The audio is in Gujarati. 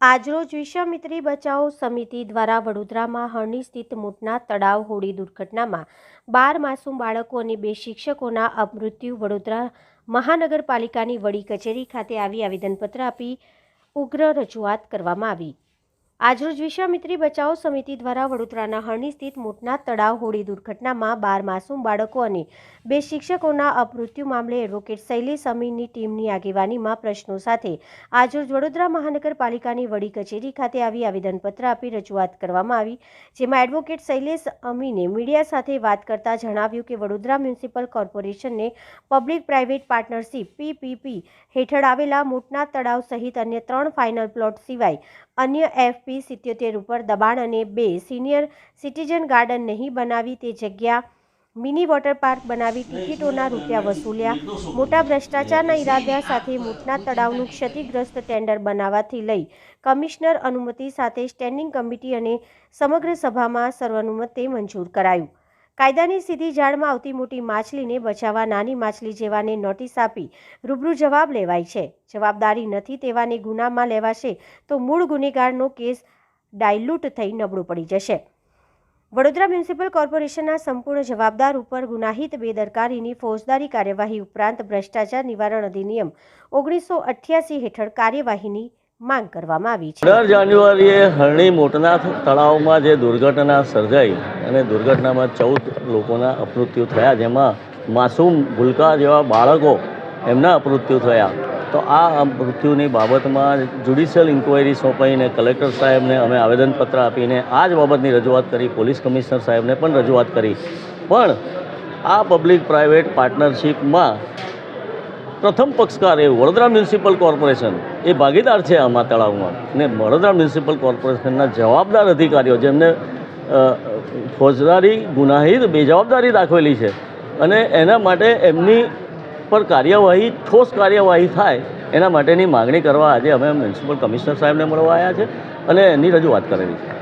આજરોજ વિશ્વામિત્રી બચાવ સમિતિ દ્વારા વડોદરામાં હરણી સ્થિત મોટના તળાવ હોડી દુર્ઘટનામાં બાર માસૂમ બાળકો અને બે શિક્ષકોના અપમૃત્યુ વડોદરા મહાનગરપાલિકાની વડી કચેરી ખાતે આવી આવેદનપત્ર આપી ઉગ્ર રજૂઆત કરવામાં આવી. આજરોજ વિશ્વામિત્રી બચાવ સમિતિ દ્વારા વડોદરાના હરણી સ્થિત મોટના તળાવ હોડી દુર્ઘટનામાં બાર માસૂમ બાળકો અને બે શિક્ષકોના અપમૃત્યુ મામલે એડવોકેટ શૈલેષ અમીનની ટીમની આગેવાનીમાં પ્રશ્નો સાથે આજરોજ વડોદરા મહાનગરપાલિકાની વડી કચેરી ખાતે આવી આવેદનપત્ર આપી રજૂઆત કરવામાં આવી. જેમાં એડવોકેટ શૈલેષ અમીને મીડિયા સાથે વાત કરતા જણાવ્યું કે વડોદરા મ્યુનિસિપલ કોર્પોરેશનને પબ્લિક પ્રાઇવેટ પાર્ટનરશીપ પીપીપી હેઠળ આવેલા મોટના તળાવ સહિત અન્ય ત્રણ ફાઇનલ પ્લોટ સિવાય અન્ય એફપી સિત્યોતેર ઉપર દબાણ અને બે સિનિયર સિટીઝન ગાર્ડન નહીં બનાવી તે જગ્યા મિની વોટર પાર્ક બનાવી ટિકિટોના રૂપિયા વસૂલ્યા. મોટા ભ્રષ્ટાચારના ઇરાદા સાથે મોટના તળાવનું ક્ષતિગ્રસ્ત ટેન્ડર બનાવવાથી લઈ કમિશનર અનુમતિ સાથે સ્ટેન્ડિંગ કમિટી અને સમગ્ર સભામાં સર્વાનુમતે મંજૂર કરાયું. કાયદાની સીધી જાળમાં આવતી મોટી માછલીને બચાવવા નાની માછલી જેવાને નોટિસ આપી રૂબરૂ જવાબ લેવાય છે. જવાબદારી નથી તેવાને ગુનામાં લેવાશે તો મૂળ ગુનેગારનો કેસ ડાયલ્યુટ થઈ નબળું પડી જશે. વડોદરા મ્યુનિસિપલ કોર્પોરેશનના સંપૂર્ણ જવાબદાર ઉપર ગુનાહિત બેદરકારીની ફોજદારી કાર્યવાહી ઉપરાંત ભ્રષ્ટાચાર નિવારણ અધિનિયમ ઓગણીસો અઠ્યાસી હેઠળ કાર્યવાહીની માંગ કરવામાં આવી છે. દર જાન્યુઆરીએ હરણી મોટનાથ તળાવમાં જે દુર્ઘટના સર્જાઈ અને દુર્ઘટનામાં ચૌદ લોકોના અપમૃત્યુ થયા, જેમાં માસૂમ ભૂલકા જેવા બાળકો એમના અપમૃત્યુ થયા. તો આ મૃત્યુની બાબતમાં જ્યુડિશિયલ ઇન્ક્વાયરી સોંપાઈને કલેક્ટર સાહેબને અમે આવેદનપત્ર આપીને આ જ બાબતની રજૂઆત કરી, પોલીસ કમિશનર સાહેબને પણ રજૂઆત કરી. પણ આ પબ્લિક પ્રાઇવેટ પાર્ટનરશિપમાં પ્રથમ પક્ષકાર એ વડોદરા મ્યુનિસિપલ કોર્પોરેશન. એ ભાગીદાર છે આમાં તળાવમાં. ને વડોદરા મ્યુનિસિપલ કોર્પોરેશનના જવાબદાર અધિકારીઓ જેમને ફોજદારી, ગુનાહિત બેજવાબદારી દાખવેલી છે. અને એના માટે એમની પર કાર્યવાહી, ઠોસ કાર્યવાહી થાય, એના માટેની માગણી કરવા આજે અમે મ્યુનિસિપલ કમિશનર સાહેબને મળવા આવ્યા છે અને એની રજૂઆત કરેલી છે.